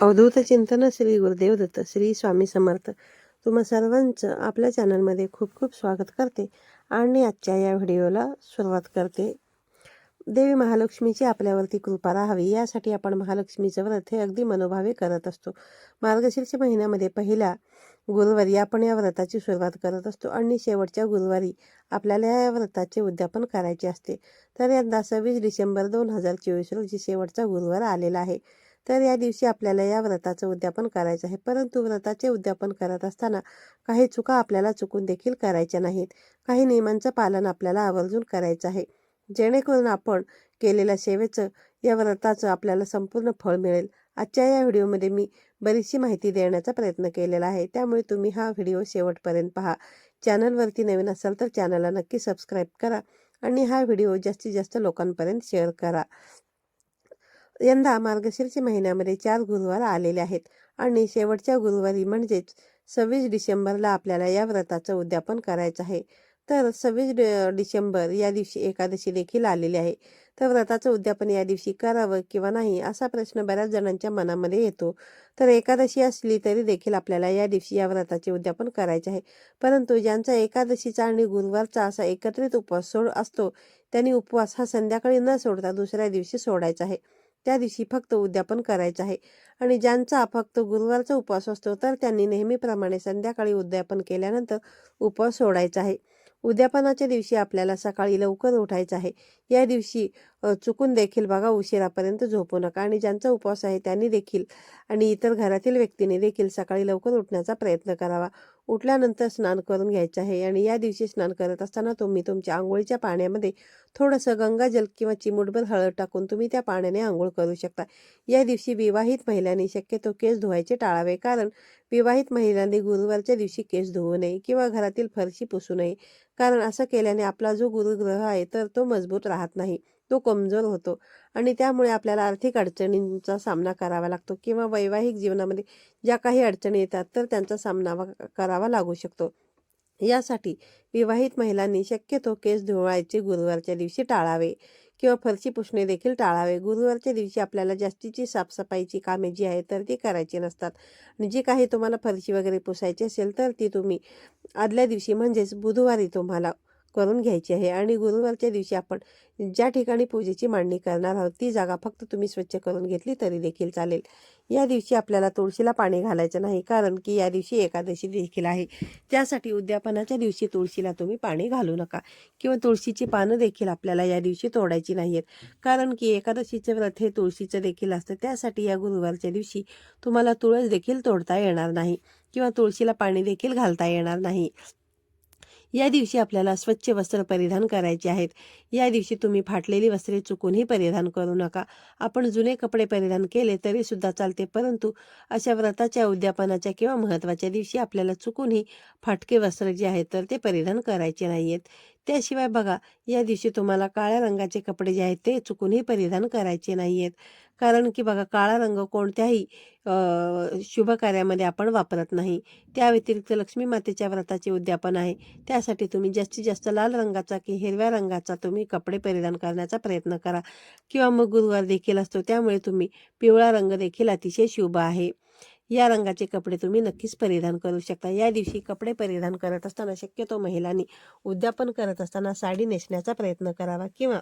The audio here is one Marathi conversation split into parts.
अवधूत चिंतन श्री गुरुदेव दत्त श्री स्वामी समर्थ. तुम्हा सर्वांचं आपल्या चॅनलमध्ये खूप खूप स्वागत करते आणि आजच्या या व्हिडिओला सुरुवात करते. देवी महालक्ष्मीची आपल्यावरती कृपा राहावी यासाठी आपण महालक्ष्मीचं व्रत हे अगदी मनोभावे करत असतो. मार्गशीर्ष महिन्यामध्ये पहिल्या गुरुवारी आपण या व्रताची सुरुवात करत असतो आणि शेवटच्या गुरुवारी आपल्याला या व्रताचे उद्यापन करायचे असते. तर यंदा सव्वीस डिसेंबर दोन हजार चोवीस रोजी शेवटचा गुरुवार आलेला आहे. तर या दिवशी आपल्याला या व्रताचं उद्यापन करायचं आहे. परंतु व्रताचे उद्यापन करत असताना काही चुका आपल्याला चुकून देखील करायच्या नाहीत. काही नियमांचं पालन आपल्याला आवर्जून करायचं आहे. जेणेकरून आपण केलेल्या सेवेचं या व्रताचं आपल्याला संपूर्ण फळ मिळेल. आजच्या या व्हिडिओमध्ये मी बरीचशी माहिती देण्याचा प्रयत्न केलेला आहे. त्यामुळे तुम्ही हा व्हिडिओ शेवटपर्यंत पहा. चॅनलवरती नवीन असाल तर चॅनलला नक्की सबस्क्राईब करा आणि हा व्हिडिओ जास्तीत जास्त लोकांपर्यंत शेअर करा. यंदा मार्गशीर्ष महिन्यामध्ये चार गुरुवार आलेले आहेत आणि शेवटच्या गुरुवारी म्हणजेच सव्वीस डिसेंबरला आपल्याला या व्रताचं उद्यापन करायचं आहे. तर सव्वीस डिसेंबर या दिवशी एकादशी देखील आलेली आहे. तर व्रताचं उद्यापन या दिवशी करावं किंवा नाही असा प्रश्न बऱ्याच जणांच्या मनामध्ये येतो. तर एकादशी असली तरी देखील आपल्याला या दिवशी या व्रताचे उद्यापन करायचे आहे. परंतु ज्यांचा एकादशीचा आणि गुरुवारचा असा एकत्रित उपवास सोड असतो त्यांनी उपवास हा संध्याकाळी न सोडता दुसऱ्या दिवशी सोडायचा आहे. त्या दिवशी फक्त उद्यापन करायचं आहे. आणि ज्यांचा फक्त गुरुवारचा उपवास असतो तर त्यांनी नेहमीप्रमाणे संध्याकाळी उद्यापन केल्यानंतर उपवास सोडायचा आहे. उद्यापनाच्या दिवशी आपल्याला सकाळी लवकर उठायचं आहे. या दिवशी चुकून देखील बघा उशिरापर्यंत झोपू नका. आणि ज्यांचा उपवास आहे त्यांनी देखील आणि इतर घरातील व्यक्तीने देखील सकाळी लवकर उठण्याचा प्रयत्न करावा. उठल्यानंतर स्नान करून घ्यायचं आहे आणि या दिवशी स्नान करत असताना तुम्ही तुमच्या आंघोळीच्या पाण्यामध्ये थोडंसं गंगाजल किंवा चिमूटभर हळद टाकून तुम्ही त्या पाण्याने आंघोळ करू शकता. या दिवशी विवाहित महिलांनी शक्यतो केस धुवायचे टाळावे कारण विवाहित महिलांनी गुरुवारच्या दिवशी केस धुवू नये किंवा घरातील फरशी पुसू नये. कारण असं केल्याने आपला जो गुरुग्रह आहे तर तो मजबूत राहत नाही. तो कमजोर होतो. आणि त्यामुळे आपल्याला आर्थिक अडचणींचा सामना करावा लागतो किंवा वैवाहिक जीवनामध्ये ज्या काही अडचणी येतात तर त्यांचा सामना वा- करावा लागू शकतो. यासाठी विवाहित महिलांनी शक्यतो केस धुवायचे गुरुवारच्या दिवशी टाळावे किंवा फरशी पुसणे देखील टाळावे. गुरुवारच्या दिवशी आपल्याला जास्तीची साफसफाईची कामे जी आहे तर ती करायची नसतात. आणि जी काही तुम्हाला फरशी वगैरे पुसायची असेल तर ती तुम्ही आदल्या दिवशी म्हणजेच बुधवारी तुम्हाला करून घ्यायची आहे आणि गुरुवारच्या दिवशी आपण ज्या ठिकाणी पूजेची मांडणी करणार आहोत ती जागा फक्त तुम्ही स्वच्छ करून घेतली तरी देखील चालेल. या दिवशी आपल्याला तुळशीला पाणी घालायचं नाही कारण की या दिवशी एकादशी देखील आहे. त्यासाठी उद्यापनाच्या दिवशी तुळशीला तुम्ही पाणी घालू नका किंवा तुळशीची पानं देखील आपल्याला या दिवशी तोडायची नाही आहेत कारण की एकादशीचे व्रत हे तुळशीचं देखील असतं. त्यासाठी या गुरुवारच्या दिवशी तुम्हाला तुळस देखील तोडता येणार नाही किंवा तुळशीला पाणी देखील घालता येणार नाही. या दिवशी आपल्याला स्वच्छ वस्त्र परिधान करायचे आहेत. या दिवशी तुम्ही फाटलेली वस्त्रे चुकूनही परिधान करू नका. आपण जुने कपडे परिधान केले तरी सुद्धा चालते परंतु अशा व्रताच्या उद्यापनाच्या किंवा महत्त्वाच्या दिवशी आपल्याला चुकूनही फाटके वस्त्र जे आहेत तर ते परिधान करायचे नाही आहेत त्याशिवाय बघा या दिवशी तुम्हाला काळ्या रंगाचे कपडे जे आहेत ते चुकूनही परिधान करायचे नाही आहेत कारण की बघा काळा रंग कोणत्याही शुभ कार्यामध्ये आपण वापरत नाही. त्या व्यतिरिक्त लक्ष्मी मातेच्या व्रताचे उद्यापन आहे. त्यासाठी तुम्ही जास्तीत जास्त लाल रंगाचा की हिरव्या रंगाचा तुम्ही कपडे परिधान करण्याचा प्रयत्न करा. किंवा मग गुरुवार देखील असतो त्यामुळे तुम्ही पिवळा रंग देखील अतिशय शुभ आहे. या रंगाचे कपडे तुम्ही नक्कीच परिधान करू शकता. या दिवशी कपडे परिधान करत असताना शक्यतो महिलांनी उद्यापन करत असताना साडी नेसण्याचा प्रयत्न करावा किंवा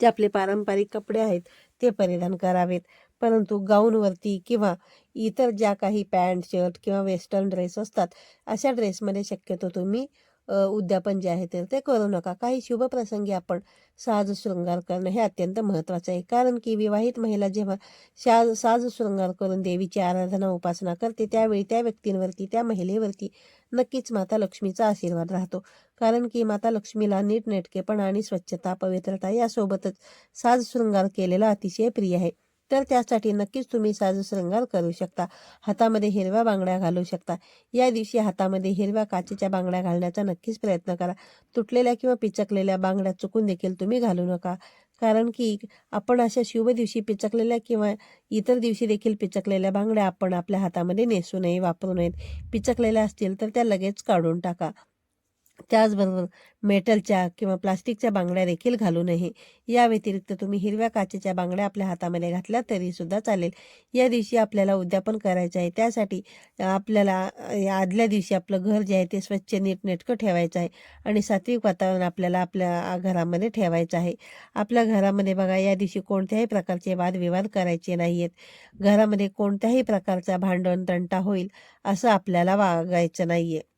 जे आपले पारंपरिक कपडे आहेत ते परिधान करावेत. परंतु गाऊनवरती किंवा इतर ज्या काही पॅन्ट शर्ट किंवा वेस्टर्न ड्रेस असतात अशा ड्रेसमध्ये शक्यतो तुम्ही उद्यापन जे आहे तर ते करू नका. काही शुभप्रसंगी आपण साज शृंगार करणं हे अत्यंत महत्त्वाचं आहे. कारण की विवाहित महिला जेव्हा साज साज शृंगार करून देवीची आराधना उपासना करते त्यावेळी त्या व्यक्तींवरती त्या महिलेवरती नक्कीच माता लक्ष्मीचा आशीर्वाद राहतो. कारण की माता लक्ष्मीला नीटनेटकेपणा आणि स्वच्छता पवित्रता यासोबतच साज शृंगार केलेला अतिशय प्रिय आहे. तर त्यासाठी नक्कीच तुम्ही साज करू शकता. हातामध्ये हिरव्या बांगड्या घालू शकता. या दिवशी हातामध्ये हिरव्या काचेच्या बांगड्या घालण्याचा नक्कीच प्रयत्न करा. तुटलेल्या किंवा पिचकलेल्या बांगड्या चुकून देखील तुम्ही घालू नका. कारण की आपण अशा शुभ दिवशी पिचकलेल्या किंवा इतर दिवशी देखील पिचकलेल्या बांगड्या आपण आपल्या हातामध्ये नेसू नये वापरू नयेत. पिचकलेल्या असतील तर त्या लगेच काढून टाका. त्याचबरोबर मेटलच्या किंवा प्लास्टिकच्या बांगड्या देखील घालू नये. या व्यतिरिक्त तुम्ही हिरव्या काचेच्या बांगड्या आपल्या हातामध्ये घातल्या तरी सुद्धा चालेल. या दिवशी आपल्याला उद्यापन करायचं आहे. त्यासाठी आपल्याला या आदल्या दिवशी आपलं घर जे आहे ते स्वच्छ नीटनेटकं ठेवायचं आहे आणि सात्विक वातावरण आपल्याला आपल्या घरामध्ये ठेवायचं आहे. आपल्या घरामध्ये बघा या दिवशी कोणत्याही प्रकारचे वादविवाद करायचे नाही आहेत घरामध्ये कोणत्याही प्रकारचा भांडण तंटा होईल असं आपल्याला वागायचं नाही आहे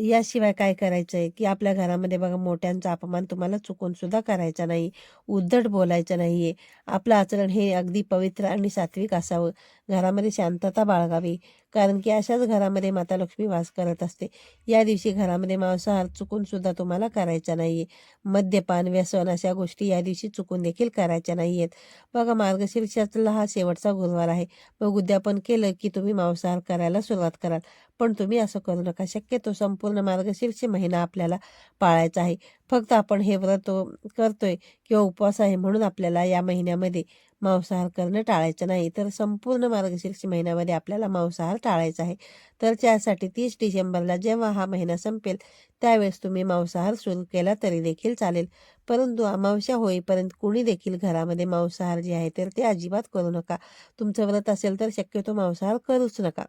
याशिवाय काय करायचं आहे की आपल्या घरामध्ये बघा मोठ्यांचा अपमान तुम्हाला चुकून सुद्धा करायचा नाही. उद्धट बोलायचं नाही आहे आपलं आचरण हे अगदी पवित्र आणि सात्विक असावं. घरामध्ये शांतता बाळगावी. कारण की अशाच घरामध्ये माता लक्ष्मी वास करत असते. या दिवशी घरामध्ये मांसाहार चुकून सुद्धा तुम्हाला करायचा नाही आहे मद्यपान व्यसन अशा गोष्टी या दिवशी चुकून देखील करायच्या नाही आहेत बघा मार्गशीर्षातला हा शेवटचा गुरुवार आहे. मग उद्यापन केलं की तुम्ही मांसाहार करायला सुरुवात कराल. पण तुम्ही असं करू नका. शक्यतो संपूर्ण मार्गशीर्ष महिना आपल्याला पाळायचा आहे. फक्त आपण हे व्रत करतोय किंवा उपवास आहे म्हणून आपल्याला या महिन्यामध्ये मांसाहार करणं टाळायचं नाही. तर संपूर्ण मार्गशीर्ष महिन्यामध्ये आपल्याला मांसाहार टाळायचा आहे. तर त्यासाठी तीस डिसेंबरला जेव्हा हा महिना संपेल त्यावेळेस तुम्ही मांसाहार सुरू केला तरी देखील चालेल. परंतु अमावस्या होईपर्यंत कुणी देखील घरामध्ये मांसाहार जे आहे तर ते अजिबात करू नका. तुमचं व्रत असेल तर शक्यतो मांसाहार करूच नका.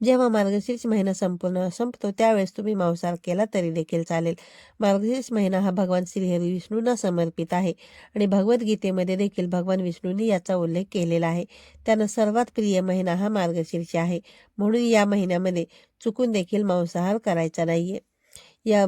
जेव्हा मार्गशीर्ष महिना संपूर्ण संपतो त्यावेळेस तुम्ही मांसाहार केला तरी देखील चालेल. मार्गशीर्ष महिना हा भगवान श्रीहरी विष्णूंना समर्पित आहे आणि भगवद्गीतेमध्ये देखील भगवान विष्णूंनी याचा उल्लेख केलेला आहे. त्यानं सर्वात प्रिय महिना हा मार्गशीर्ष आहे. म्हणून या महिन्यामध्ये चुकून देखील मांसाहार करायचा नाहीये. या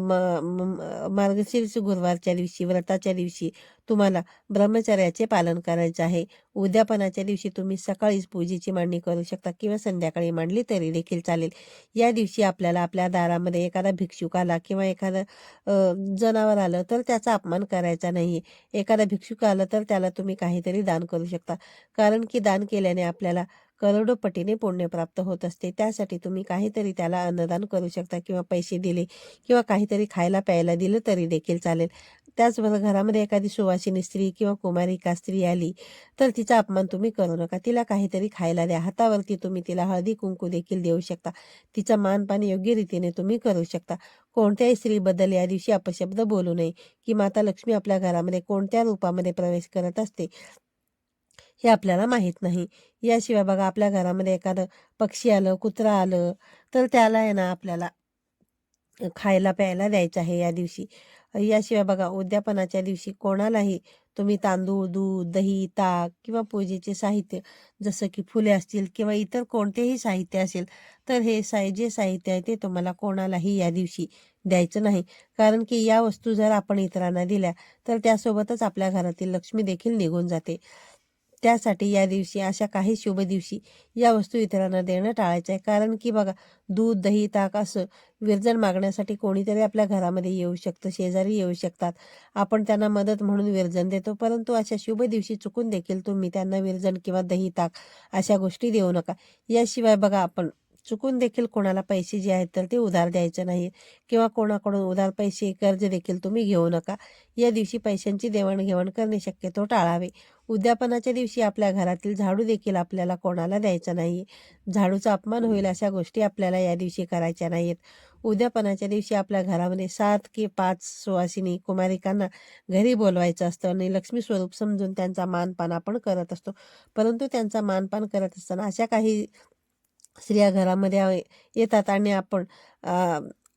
मार्गशीर्ष गुरुवारच्या दिवशी व्रताच्या दिवशी तुम्हाला ब्रह्मचर्याचे पालन करायचे आहे. उद्यापनाच्या दिवशी तुम्ही सकाळीच पूजेची मांडणी करू शकता किंवा संध्याकाळी मांडली तरी देखील चालेल. या दिवशी आपल्याला आपल्या दारामध्ये एखादा भिक्षुक आला किंवा एखादं जनावर आलं तर त्याचा अपमान करायचा नाही. एखादा भिक्षुक आलं तर त्याला तुम्ही काहीतरी दान करू शकता. कारण की दान केल्याने आपल्याला करोडोपटीने पुण्य प्राप्त होत असते. त्यासाठी तुम्ही काहीतरी त्याला अन्नदान करू शकता किंवा पैसे दिले किंवा काहीतरी खायला प्यायला दिलं तरी देखील चालेल. त्याचबरोबर घरामध्ये एखादी सुवासिनी स्त्री किंवा कुमारिका स्त्री आली तर तिचा अपमान तुम्ही करू नका. तिला काहीतरी खायला द्या. हातावरती तुम्ही तिला हळदी कुंकू देखील देऊ शकता. तिचा मानपान योग्य रीतीने तुम्ही करू शकता. कोणत्याही स्त्रीबद्दल या दिवशी अपशब्द बोलू नये की माता लक्ष्मी आपल्या घरामध्ये कोणत्या रूपामध्ये प्रवेश करत असते? हे आपल्याला माहीत नाही. याशिवाय बघा आपल्या घरामध्ये एखादं पक्षी आलं कुत्रा आलं तर त्याला आहे ना आपल्याला खायला प्यायला द्यायचं आहे या दिवशी. याशिवाय बघा उद्यापनाच्या दिवशी कोणालाही तुम्ही तांदूळ दूध दही ताक किंवा पूजेचे साहित्य जसं की फुले असतील किंवा इतर कोणतेही साहित्य असेल तर हे साय जे साहित्य आहे ते तुम्हाला कोणालाही या दिवशी द्यायचं नाही. कारण की या वस्तू जर आपण इतरांना दिल्या तर त्यासोबतच आपल्या घरातील लक्ष्मी देखील निघून जाते. त्यासाठी या दिवशी अशा काही शुभ दिवशी या वस्तू इतरांना देणं टाळायचं आहे. कारण की बघा दूध दही ताक असं विरजण मागण्यासाठी कोणीतरी आपल्या घरामध्ये येऊ शकतं शेजारी येऊ शकतात. आपण त्यांना मदत म्हणून विरजण देतो. परंतु अशा शुभ दिवशी चुकून देखील तुम्ही त्यांना विरजण किंवा दही ताक अशा गोष्टी देऊ नका. याशिवाय बघा आपण चुकून देखील कोणाला पैसे जे आहेत तर ते उधार द्यायचे नाही. किंवा कोणाकडून उधार पैसे कर्ज देखील तुम्ही घेऊ नका. या दिवशी पैशांची देवाणघेवाण करणे शक्यतो टाळावे. उद्यापनाच्या दिवशी आपल्या घरातील झाडू देखील आपल्याला कोणाला द्यायचा नाही. झाडूचा अपमान होईल अशा गोष्टी आपल्याला या दिवशी करायच्या नाहीत. उद्यापनाच्या दिवशी आपल्या घरामध्ये सात की पाच सुवासिनी कुमारिकांना घरी बोलवायचं असतं आणि लक्ष्मी स्वरूप समजून त्यांचा मानपान आपण करत असतो. परंतु त्यांचा मानपान करत असताना अशा काही स्त्रिया घरामध्ये येतात आणि आपण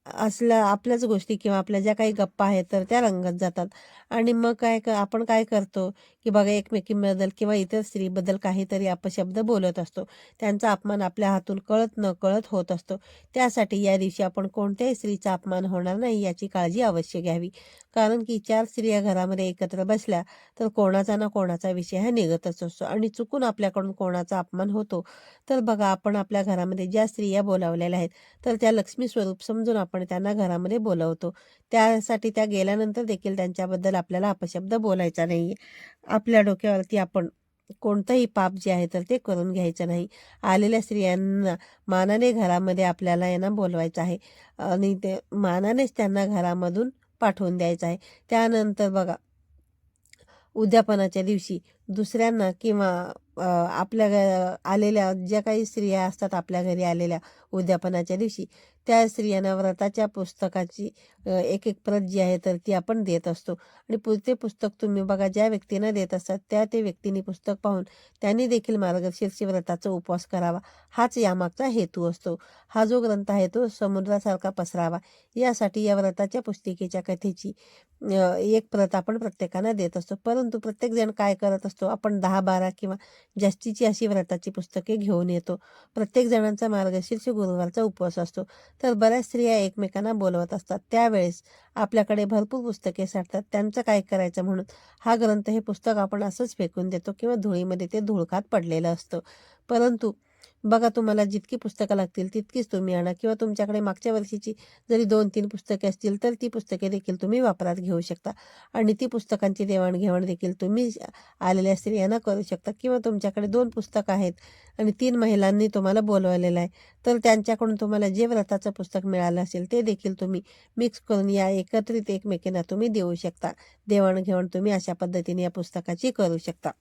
असल्या आपल्याच गोष्टी किंवा आपल्या ज्या काही गप्पा आहेत तर त्या रंगत जातात. आणि मग काय आपण काय करतो की बघा एकमेकींबद्दल किंवा इतर स्त्रीबद्दल काहीतरी अपशब्द बोलत असतो. त्यांचा अपमान आपल्या हातून कळत न कळत होत असतो. त्यासाठी या दिवशी आपण कोणत्याही स्त्रीचा अपमान होणार नाही याची काळजी अवश्य घ्यावी. कारण की चार स्त्रिया घरामध्ये एकत्र बसल्या तर कोणाचा ना कोणाचा विषय हा निघतच असतो आणि चुकून आपल्याकडून कोणाचा अपमान होतो. तर बघा आपण आपल्या घरामध्ये ज्या स्त्रिया बोलावलेल्या आहेत तर त्या लक्ष्मी स्वरूप समजून आपण त्यांना घरामध्ये बोलवतो. त्यासाठी त्या गेल्यानंतर देखील त्यांच्याबद्दल आपल्याला अपशब्द बोलायचा नाही आपल्या डोक्यावरती आपण कोणतंही पाप जे आहे तर ते करून घ्यायचं नाही. आलेल्या स्त्रियांना मानाने घरामध्ये आपल्याला यांना बोलवायचं आहे. आणि ते मानानेच त्यांना घरामधून पाठवून द्यायचं आहे. त्यानंतर बघा उद्यापनाच्या दिवशी दुसऱ्यांना किंवा आपल्या आलेल्या ज्या काही स्त्रिया असतात आपल्या घरी आलेल्या उद्यापनाच्या दिवशी त्या स्त्रियांना व्रताच्या पुस्तकाची एक एक प्रत जी आहे तर ती आपण देत असतो. आणि पु ते पुस्तक तुम्ही बघा ज्या व्यक्तींना देत असतात त्या ते व्यक्तींनी पुस्तक पाहून त्यांनी देखील मार्गशीर्ष व्रताचा उपवास करावा. हाच यामागचा हेतू असतो. हा जो ग्रंथ आहे तो समुद्रासारखा पसरावा. यासाठी या व्रताच्या पुस्तिकेच्या कथेची एक प्रत आपण प्रत्येकांना देत असतो. परंतु प्रत्येकजण काय करत असतो? आपण दहा बारा किंवा जास्तीची अशी व्रताची पुस्तके घेऊन येतो. प्रत्येक जणांचा मार्गशीर्ष गुरुवारचा उपवास असतो. तर बऱ्याच स्त्रिया एकमेकांना बोलवत असतात. त्यावेळेस आपल्याकडे भरपूर पुस्तके साठतात. त्यांचं काय करायचं म्हणून? हा ग्रंथ हे पुस्तक आपण असंच फेकून देतो किंवा धुळीमध्ये ते धुळखात पडलेलं असतं. परंतु बघा तुम्हाला जितकी पुस्तकं लागतील तितकीच तुम्ही आणा किंवा तुमच्याकडे मागच्या वर्षीची जरी दोन तीन पुस्तके असतील तर ती पुस्तके देखील तुम्ही वापरात घेऊ शकता. आणि ती पुस्तकांची देवाणघेवाण देखील तुम्ही आलेल्या स्त्रियांना करू शकता किंवा तुमच्याकडे दोन पुस्तकं आहेत आणि तीन महिलांनी तुम्हाला बोलवलेलं आहे तर त्यांच्याकडून तुम्हाला जे व्रताचं पुस्तक मिळालं असेल ते देखील तुम्ही मिक्स करून या एकत्रित एकमेकींना तुम्ही देऊ शकता. देवाणघेवाण तुम्ही अशा पद्धतीने या पुस्तकाची करू शकता.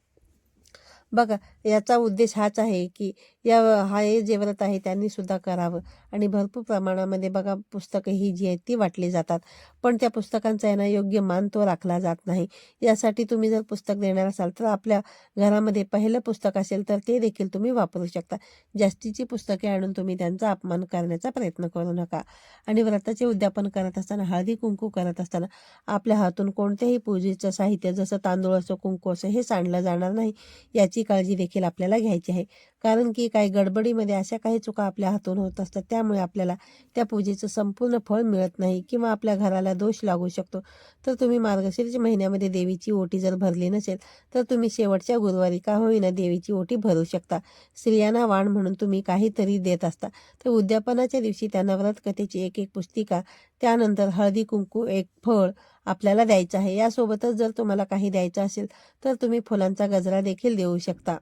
बघा याचा उद्देश हाच आहे की या हा हे जे व्रत आहे त्यांनी सुद्धा करावं. आणि भरपूर प्रमाणामध्ये बघा पुस्तकं ही जी आहेत ती वाटली जातात. पण त्या पुस्तकांचा आहे ना योग्य मान तो राखला जात नाही. यासाठी तुम्ही जर पुस्तक देणार असाल तर आपल्या घरामध्ये पहिलं पुस्तक असेल तर ते देखील तुम्ही वापरू शकता. जास्तीची पुस्तके आणून तुम्ही त्यांचा अपमान करण्याचा प्रयत्न करू नका. आणि व्रताचे उद्यापन करत असताना हळदी कुंकू करत असताना आपल्या हातून कोणत्याही पूजेचं साहित्य जसं तांदूळ असो कुंकू असो हे सांडलं जाणार नाही. याची काळजी देखील आपल्याला घ्यायची आहे. कारण की काही गडबडीमध्ये अशा काही चुका आपल्या हातून होत असतात त्यामुळे आपल्याला त्या पूजेचं संपूर्ण फळ मिळत नाही किंवा आपल्या घराला दोष लागू शकतो. तर तुम्ही मार्गशीर्ष महिन्यामध्ये देवीची ओटी जर भरली नसेल तर तुम्ही शेवटच्या गुरुवारी का होईना देवीची ओटी भरू शकता. स्त्रियांना वाण म्हणून तुम्ही काहीतरी देत असता. तर उद्यापनाच्या दिवशी त्यांना व्रतकथेची एक एक पुस्तिका त्यानंतर हळदी कुंकू एक फळ आपल्याला द्यायचं आहे. यासोबतच जर तुम्हाला काही द्यायचं असेल तर तुम्ही फुलांचा गजरा देखील देऊ शकता.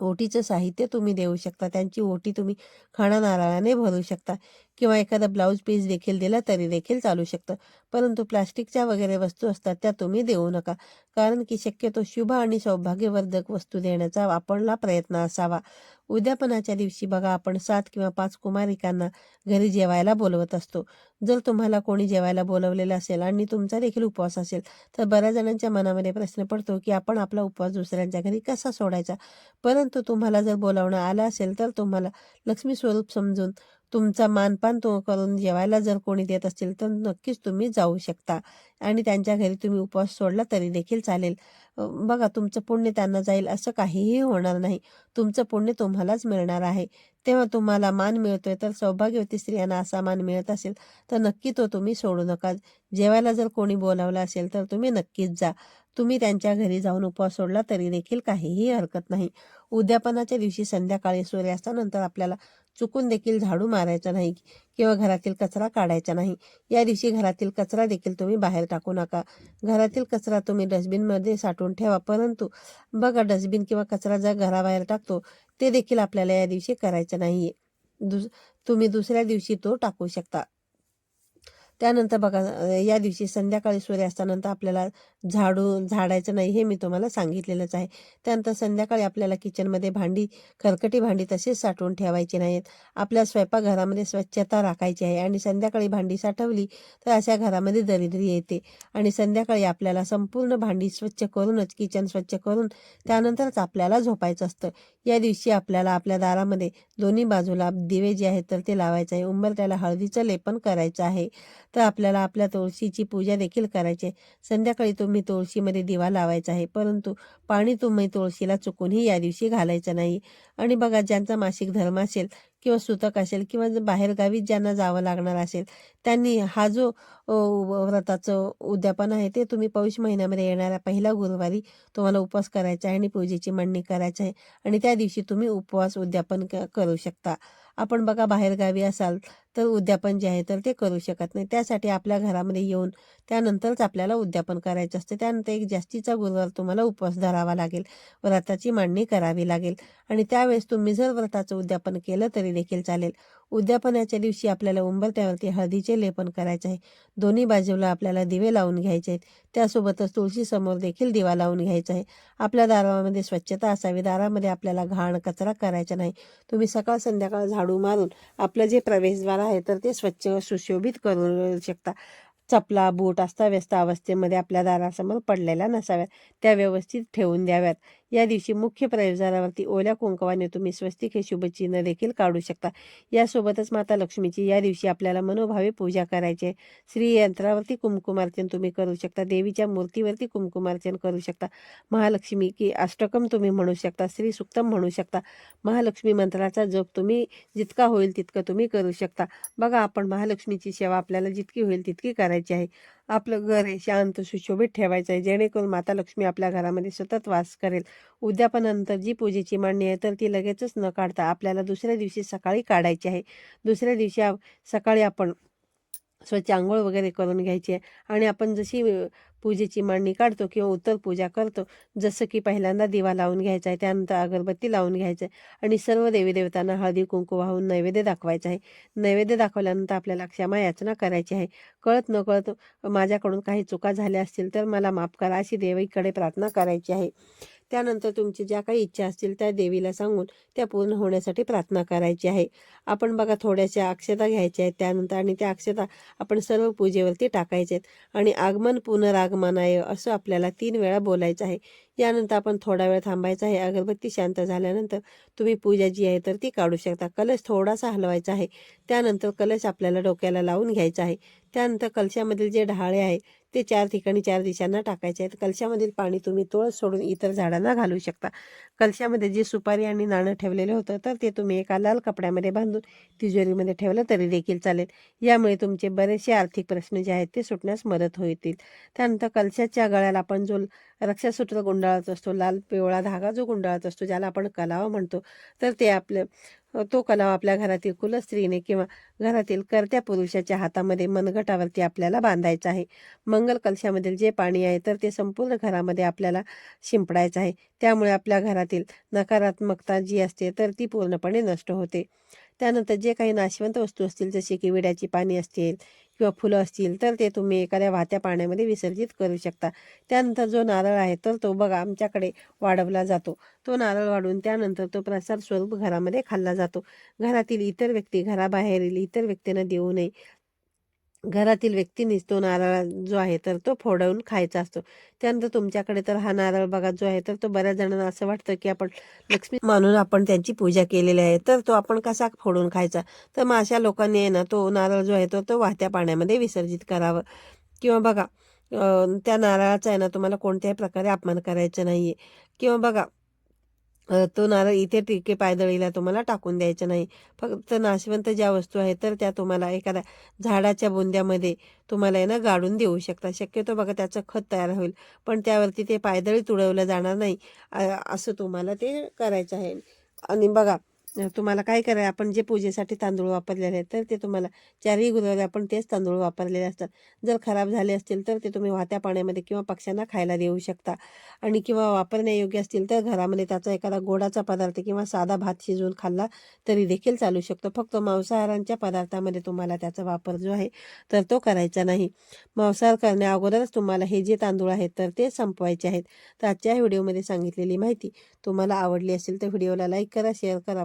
ओटीचं साहित्य तुम्ही देऊ शकता. त्यांची ओटी तुम्ही खाणा नारळाने भरू शकता. किंवा एखादा ब्लाऊज पीस देखील दिला तरी देखील चालू शकतं. परंतु प्लास्टिकच्या वगैरे वस्तू असतात त्या तुम्ही देऊ नका. कारण की शक्यतो शुभ आणि सौभाग्यवर्धक वस्तू देण्याचा आपणला प्रयत्न असावा. उद्यापनाच्या दिवशी बघा आपण सात किंवा पाच कुमारिकांना घरी जेवायला बोलवत असतो. जर तुम्हाला कोणी जेवायला बोलवलेलं असेल आणि तुमचा देखील उपवास असेल तर बऱ्याच जणांच्या मनामध्ये प्रश्न पडतो की आपण आपला उपवास दुसऱ्यांच्या घरी कसा सोडायचा? परंतु तुम्हाला जर बोलावणं आलं असेल तर तुम्हाला लक्ष्मी स्वरूप समजून तुमचा मानपान तो करून जेवायला जर कोणी देत असतील तर नक्कीच तुम्ही जाऊ शकता. आणि त्यांच्या घरी तुम्ही उपवास सोडला तरी देखील चालेल. बघा तुमचं पुण्य त्यांना जाईल असं काहीही होणार नाही. तुमचं पुण्य तुम्हालाच मिळणार आहे. तेव्हा तुम्हाला मान मिळतोय तर सौभाग्यवती स्त्रियांना असा मान मिळत असेल तर नक्की तो तुम्ही सोडू नका. जेवायला जर कोणी बोलावलं असेल तर तुम्ही नक्कीच जा. तुम्ही त्यांच्या घरी जाऊन उपवास सोडला तरी देखील काहीही हरकत नाही. उद्यापनाच्या दिवशी संध्याकाळी सूर्यास्तानंतर आपल्याला चुकून देखील झाडू मारायचा नाही किंवा घरातील कचरा काढायचा नाही. या दिवशी घरातील कचरा देखील तुम्ही बाहेर टाकू नका. घरातील कचरा तुम्ही डस्टबिनमध्ये साठवून ठेवा. परंतु बघा डस्टबिन किंवा कचरा जर घराबाहेर टाकतो ते देखील आपल्याला या दिवशी करायचं नाहीये. दुस तुम्ही दुसऱ्या दिवशी तो टाकू शकता. त्यानंतर बघा या दिवशी संध्याकाळी सूर्यास्तानंतर आपल्याला झाडू झाडायचं नाही हे मी तुम्हाला सांगितलेलंच आहे. त्यानंतर संध्याकाळी आपल्याला किचनमध्ये भांडी खरकटी भांडी तशीच साठवून ठेवायची नाहीत. आपल्या स्वयंपाकघरामध्ये स्वच्छता राखायची आहे आणि संध्याकाळी भांडी साठवली तर अशा घरामध्ये दरिद्री येते आणि संध्याकाळी आपल्याला संपूर्ण भांडी स्वच्छ करूनच किचन स्वच्छ करून त्यानंतरच आपल्याला झोपायचं असतं. या दिवशी आपल्याला आपल्या दारामध्ये दोन्ही बाजूला दिवे जे आहेत तर ते लावायचं आहे. उंबरट्याला हळदीचं लेपन करायचं आहे. तर आपल्याला आपल्या तुळशीची पूजा देखील करायची आहे. संध्याकाळी तुम्ही तुळशीमध्ये दिवा लावायचा आहे परंतु पाणी तुम्ही तुळशीला चुकूनही या दिवशी घालायचं नाही. आणि बघा ज्यांचा मासिक धर्म असेल किंवा सुतक असेल किंवा जर बाहेरगावी ज्यांना जावं लागणार असेल त्यांनी हा जो व्रताचं उद्यापन आहे ते तुम्ही पौष महिन्यामध्ये येणाऱ्या पहिल्या गुरुवारी तुम्हाला उपवास करायचा आहे आणि पूजेची मांडणी करायची आहे. आणि त्या दिवशी तुम्ही उपवास उद्यापन क- करू शकता. आपण बघा बाहेरगावी असाल तर उद्यापन जे आहे तर ते करू शकत नाही. त्यासाठी आपल्या घरामध्ये येऊन त्यानंतरच आपल्याला उद्यापन करायचं असतं. त्यानंतर एक जास्तीचा गुरुवार तुम्हाला उपवास धरावा लागेल. व्रताची मांडणी करावी लागेल. आणि त्यावेळेस तुम्ही जर व्रताचं उद्यापन केलं तरी देखील चालेल. उद्यापनाच्या दिवशी आपल्याला उंबरत्यावरती हळदीचे लेपन करायचे आहे. दोन्ही बाजूला आपल्याला दिवे लावून घ्यायचे आहेत. त्यासोबतच तुळशीसमोर देखील दिवा लावून घ्यायचा आहे. आपल्या दारामध्ये स्वच्छता असावी. दारामध्ये आपल्याला घाण कचरा करायचा नाही. तुम्ही सकाळ संध्याकाळ झाडू मारून आपलं जे प्रवेशद्वार आहे तर ते स्वच्छ सुशोभित करू शकता. चपला बूट अस्ताव्यस्त अवस्थेमध्ये आपल्या दारासमोर पडलेल्या नसाव्यात. त्या व्यवस्थित ठेवून द्याव्यात. या दिवशी मुख्य प्रवेशद्वारावरती ओल्या कुंकवाने तुम्ही स्वस्तिक हे शुभचिन्ह देखील काढू शकता. यासोबतच माता लक्ष्मीची या दिवशी आपल्याला मनोभावे पूजा करायची. आहे श्री यंत्रावरती कुंकुमार्चन तुम्ही करू शकता. देवीच्या मूर्तीवरती कुंकुमार्चन करू शकता. महालक्ष्मी की अष्टकम तुम्ही म्हणू शकता. श्री सुक्तम म्हणू शकता. महालक्ष्मी मंत्राचा जप तुम्ही जितका होईल तितकं तुम्ही करू शकता. बघा आपण महालक्ष्मीची सेवा आपल्याला जितकी होईल तितकी करायची आहे. आपलं घर हे शांत सुशोभित ठेवायचं आहे. जेणेकरून माता लक्ष्मी आपल्या घरामध्ये सतत वास करेल. उद्यापनानंतर जी पूजेची मांडणी आहे तर ती लगेचच न काढता आपल्याला दुसऱ्या दिवशी सकाळी काढायची आहे. दुसऱ्या दिवशी सकाळी आपण स्वच्छ आंघोळ वगैरे करून घ्यायची. आहे आणि आपण जशी पूजेची मांडणी काढतो किंवा उत्तर पूजा करतो जसं की पहिल्यांदा दिवा लावून घ्यायचा आहे त्यानंतर अगरबत्ती लावून घ्यायचं आहे आणि सर्व देवी देवतांना हळदी कुंकू वाहून नैवेद्य दाखवायचा आहे. नैवेद्य दाखवल्यानंतर आपल्याला क्षमा याचना करायची आहे. कळत न कळत माझ्याकडून काही चुका झाल्या असतील तर मला माफ करा अशी देवीकडे प्रार्थना करायची आहे. त्यानंतर तुमची ज्या काही इच्छा असतील त्या देवीला सांगून त्या पूर्ण होण्यासाठी प्रार्थना करायची आहे. आपण बघा थोड्याशा अक्षता घ्यायच्या आहेत. त्यानंतर आणि त्या अक्षता आपण सर्व पूजेवरती टाकायचे आहेत. आणि आगमन पुनरागमनाय असं आपल्याला तीन वेळा बोलायचं आहे. यानंतर आपण थोडा वेळ थांबायचा आहे. अगरबत्ती शांत झाल्यानंतर तुम्ही पूजा जी आहे तर ती काढू शकता. कलश थोडासा हलवायचा आहे. त्यानंतर कलश आपल्याला डोक्याला लावून घ्यायचा आहे. त्यानंतर कलशामधील जे ढाळे आहे ते चार ठिकाणी चार दिशांना टाकायचे आहेत. कलशामधील पाणी तुम्ही तुळस सोडून इतर झाडांना घालू शकता. कलशामध्ये जे सुपारी आणि नाणं ठेवलेलं होतं तर ते तुम्ही एका लाल कपड्यामध्ये बांधून तिजोरीमध्ये ठेवलं तरी देखील चालेल. यामुळे तुमचे बरेचसे आर्थिक प्रश्न जे आहेत ते सुटण्यास मदत होतील. त्यानंतर कलशाच्या गळ्याला आपण जो रक्षासूत्र गुंडाळत असतो लाल पिवळा धागा जो गुंडाळत असतो ज्याला आपण कलावा म्हणतो तर ते आपलं तो कलावा आपल्या घरातील कुलस्त्रीने किंवा घरातील कर्त्या पुरुषाच्या हातामध्ये मनगटावरती आपल्याला बांधायचा आहे. मंगल कलशामधील जे पाणी आहे तर ते संपूर्ण घरामध्ये आपल्याला शिंपडायचं आहे. त्यामुळे आपल्या घरातील नकारात्मकता जी असते तर ती पूर्णपणे नष्ट होते. त्यानंतर जे काही नाशवंत वस्तू असतील जसे की विड्याची पाणी असतील किंवा फुलं असतील तर ते तुम्ही एखाद्या वाहत्या पाण्यामध्ये विसर्जित करू शकता. त्यानंतर जो नारळ आहे तर तो बघा आमच्याकडे वाढवला जातो. तो नारळ वाढून त्यानंतर तो प्रसाद स्वरूप घरामध्ये खाल्ला जातो. घरातील इतर व्यक्ती घराबाहेरील इतर व्यक्तींना देऊ नये. घरातील व्यक्तींनीच तो नारळ जो आहे तर तो फोडवून खायचा असतो. त्यानंतर तुमच्याकडे तर हा नारळ बघा जो आहे तर तो बऱ्याच जणांना असं वाटतं की आपण लक्ष्मी मानून आपण त्यांची पूजा केलेली आहे तर तो आपण कसा फोडून खायचा? तर मग अशा लोकांनी आहे ना तो नारळ जो आहे तो तो वाहत्या पाण्यामध्ये विसर्जित करावं. किंवा बघा त्या नारळाचा आहे ना तुम्हाला कोणत्याही प्रकारे अपमान करायचा आहे किंवा बघा तो नारळ इथे टिके पायदळीला तुम्हाला टाकून द्यायचा नाही. फक्त नाशवंत ज्या वस्तू आहेत तर त्या तुम्हाला एखाद्या झाडाच्या बुंद्यामध्ये तुम्हाला आहे ना गाडून देऊ शकता. शक्यतो बघा त्याचं खत तयार होईल पण त्यावरती ते पायदळी तुडवलं जाणार नाही. असं तुम्हाला ते करायचं आहे. आणि बघा तुम्हाला काय करायला आपण जे पूजेसाठी तांदूळ वापरलेले आहेत तर ते तुम्हाला चारही गुरुवारी आपण तेच तांदूळ वापरलेले असतात. जर खराब झाले असतील तर ते तुम्ही वाहत्या पाण्यामध्ये किंवा पक्ष्यांना खायला देऊ शकता. आणि किंवा वापरण्यायोग्य असतील तर घरामध्ये त्याचा एखादा गोडाचा पदार्थ किंवा साधा भात शिजवून खाल्ला तरी देखील चालू शकतो. फक्त मांसाहारांच्या पदार्थामध्ये तुम्हाला त्याचा वापर जो आहे तर तो करायचा नाही. मांसाहार करण्या अगोदरच तुम्हाला हे जे तांदूळ आहेत तर ते संपवायचे आहेत. तर आजच्या व्हिडिओमध्ये सांगितलेली माहिती तुम्हाला आवडली असेल तर व्हिडिओला लाईक करा शेअर करा.